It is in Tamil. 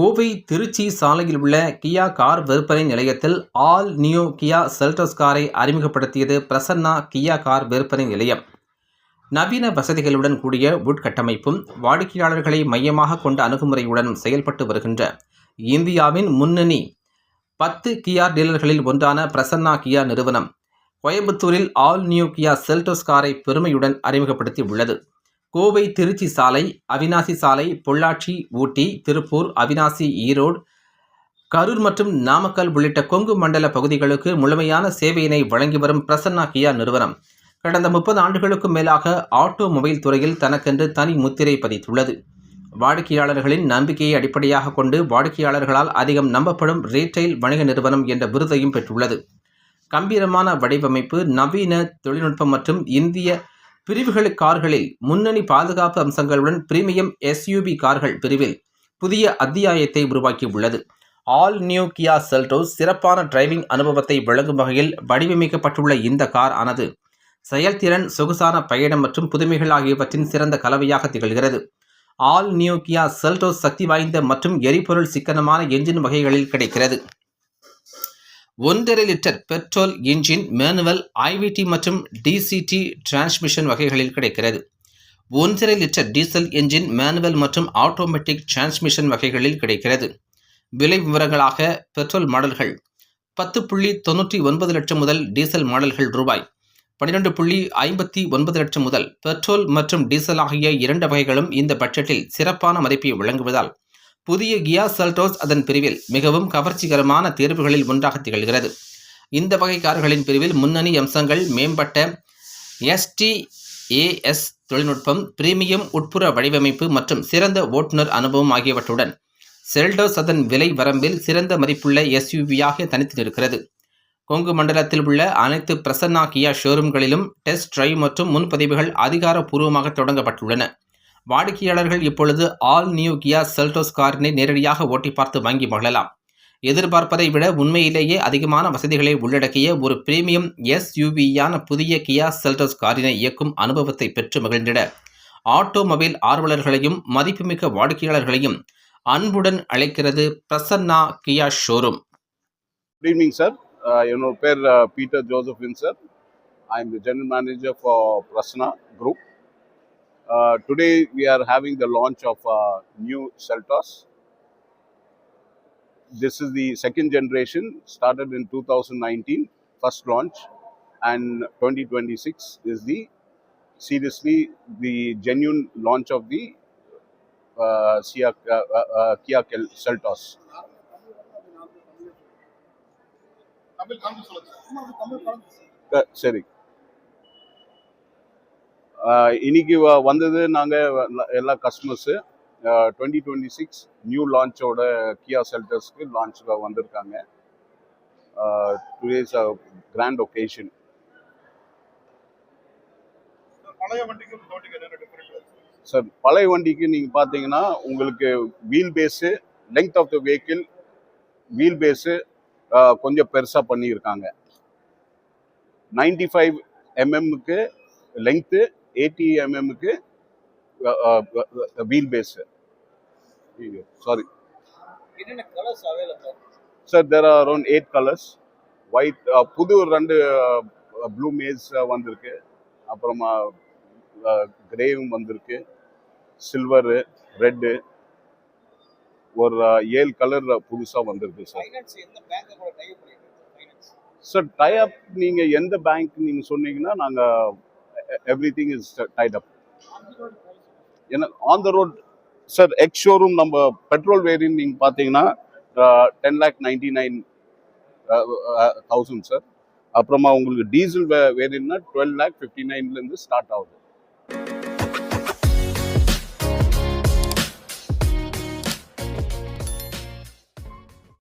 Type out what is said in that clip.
கோவை திருச்சி சாலையில் உள்ள கியா கார் விற்பனை நிலையத்தில் ஆல் நியூ கியா செல்டோஸ் காரை அறிமுகப்படுத்தியது பிரசன்னா கியா கார் விற்பனை நிலையம். நவீன வசதிகளுடன் கூடிய உட்கட்டமைப்பும் வாடிக்கையாளர்களை மையமாக கொண்ட அணுகுமுறையுடன் செயல்பட்டு வருகின்ற இந்தியாவின் முன்னணி பத்து கியா டீலர்களில் ஒன்றான பிரசன்னா கியா நிறுவனம் கோயம்புத்தூரில் ஆல் நியூ கியா செல்டோஸ் காரை பெருமையுடன் அறிமுகப்படுத்தி உள்ளது கோவை திருச்சி சாலை அவினாசி சாலை பொள்ளாச்சி ஊட்டி திருப்பூர் அவினாசி ஈரோடு கரூர் மற்றும் நாமக்கல் உள்ளிட்ட கொங்கு மண்டல பகுதிகளுக்கு முழுமையான சேவையினை வழங்கி வரும் பிரசன்னா கியா நிறுவனம். கடந்த முப்பது ஆண்டுகளுக்கும் மேலாக ஆட்டோமொபைல் துறையில் தனக்கென்று தனி முத்திரை பதித்துள்ளது. வாடிக்கையாளர்களின் நம்பிக்கையை அடிப்படையாக கொண்டு வாடிக்கையாளர்களால் அதிகம் நம்பப்படும் ரீட்டைல் வணிக நிறுவனம் என்ற விருதையும் பெற்றுள்ளது. கம்பீரமான வடிவமைப்பு நவீன தொழில்நுட்பம் மற்றும் இந்திய பிரிவுகள் கார்களில் முன்னணி பாதுகாப்பு அம்சங்களுடன் பிரீமியம் எஸ்யூபி கார்கள் பிரிவில் புதிய அத்தியாயத்தை உருவாக்கியுள்ளது. ஆல் நியூ கியா செல்டோஸ் சிறப்பான டிரைவிங் அனுபவத்தை வழங்கும் வகையில் வடிவமைக்கப்பட்டுள்ள இந்த கார் ஆனது செயல்திறன் சொகுசான பயணம் மற்றும் புதுமைகள் ஆகியவற்றின் சிறந்த கலவையாக திகழ்கிறது. ஆல் நியூ கியா செல்டோஸ் சக்தி வாய்ந்த மற்றும் எரிபொருள் சிக்கனமான என்ஜின் வகைகளில் கிடைக்கிறது. ஒன்றரை litre petrol engine manual IVT மற்றும் டிசிடி டிரான்ஸ்மிஷன் வகைகளில் கிடைக்கிறது. ஒன்றரை லிட்டர் டீசல் என்ஜின் மேனுவல் மற்றும் ஆட்டோமேட்டிக் டிரான்ஸ்மிஷன் வகைகளில் கிடைக்கிறது. விலை விவரங்களாக பெட்ரோல் மாடல்கள் பத்து புள்ளி தொண்ணூற்றி ஒன்பது லட்சம் முதல் டீசல் மாடல்கள் ரூபாய் பன்னிரெண்டு புள்ளி ஐம்பத்தி ஒன்பது லட்சம் முதல் பெட்ரோல் மற்றும் டீசல் ஆகிய இரண்டு வகைகளும் இந்த பட்ஜெட்டில் சிறப்பான மதிப்பை வழங்குவதால் புதிய கியா செல்டோஸ் அதன் பிரிவில் மிகவும் கவர்ச்சிகரமான தேர்வுகளில் ஒன்றாக திகழ்கிறது. இந்த வகை கார்களின் பிரிவில் முன்னணி அம்சங்கள் மேம்பட்ட எஸ்டிஏஎஸ் தொழில்நுட்பம் பிரீமியம் உட்புற வடிவமைப்பு மற்றும் சிறந்த ஓட்டுநர் அனுபவம் ஆகியவற்றுடன் செல்டோஸ் அதன் விலை வரம்பில் சிறந்த மதிப்புள்ள எஸ்யூவியாக தனித்து நிற்கிறது கொங்கு மண்டலத்தில் உள்ள அனைத்து பிரசன்னா கியா ஷோரூம்களிலும் டெஸ்ட் டிரைவ் மற்றும் முன்பதிவுகள் அதிகாரப்பூர்வமாக தொடங்கப்பட்டுள்ளன. வாடிக்கையாளர்கள் இப்பொழுது ஆல் நியூ கியா செல்டோஸ் காரினை நேரடியாக ஓட்டி பார்த்து வாங்கி மகிழலாம். எதிர்பார்ப்பதை விட உண்மையிலேயே அதிகமான வசதிகளை உள்ளடக்கிய ஒரு பிரீமியம் எஸ்யூவியான புதிய கியா செல்டோஸ் காரினை இயக்கும் அனுபவத்தை பெற்று மகிழ்ந்திட. ஆட்டோமொபைல் ஆர்வலர்களையும் மதிப்புமிக்க வாடிக்கையாளர்களையும் அன்புடன் அழைக்கிறது Prasanna Kia showroom. Good evening sir என்னோட பேர் Peter Josephine sir I am general manager for Prasanna group Today we are having the launch of uh, new Celtos. This is the second generation, started in 2019, first launch, and 2026 is the seriously the genuine launch of the uh, Kia, uh, Kia இன்னைக்கு வந்தது நாங்கள் எல்லா customers twenty twenty six new லான்ச்சோட Kia செல்டர்ஸ்க்கு லான்ச்சுக்கு வந்திருக்காங்க. டுடேஸ் கிராண்ட் ஒகேஷன் சார் பழைய வண்டிக்கு நீங்கள் பார்த்தீங்கன்னா உங்களுக்கு wheel base length of the vehicle wheel base கொஞ்சம் பெருசாக பண்ணியிருக்காங்க. நைன்டி ஃபைவ் எம்எம்முக்கு length eighty எம்எம்முக்கு wheel base sorry sir there are around eight colours white புது ரெண்டு ப்ளூ மேஸ் வந்திருக்கு. அப்புறமா கிரேவும் வந்திருக்கு. சில்வரு ரெட்டு ஒரு ஏழு கலர் புதுசாக வந்திருக்கு சார் சார் டை அப் நீங்கள் எந்த பேங்க் நீங்கள் சொன்னீங்கன்னா நாங்கள் எவ்ரிதிங் இஸ் டைட் அப் ஏன்னா on the road sir ex showroom நம்ம பெட்ரோல் வேரியன் நீங்கள் பார்த்தீங்கன்னா ten lakh ninety nine thousand sir அப்புறமா உங்களுக்கு டீசல் வே டுவெல் லேக் ஃபிஃப்டி நைன்லேருந்து ஸ்டார்ட் ஆகுது.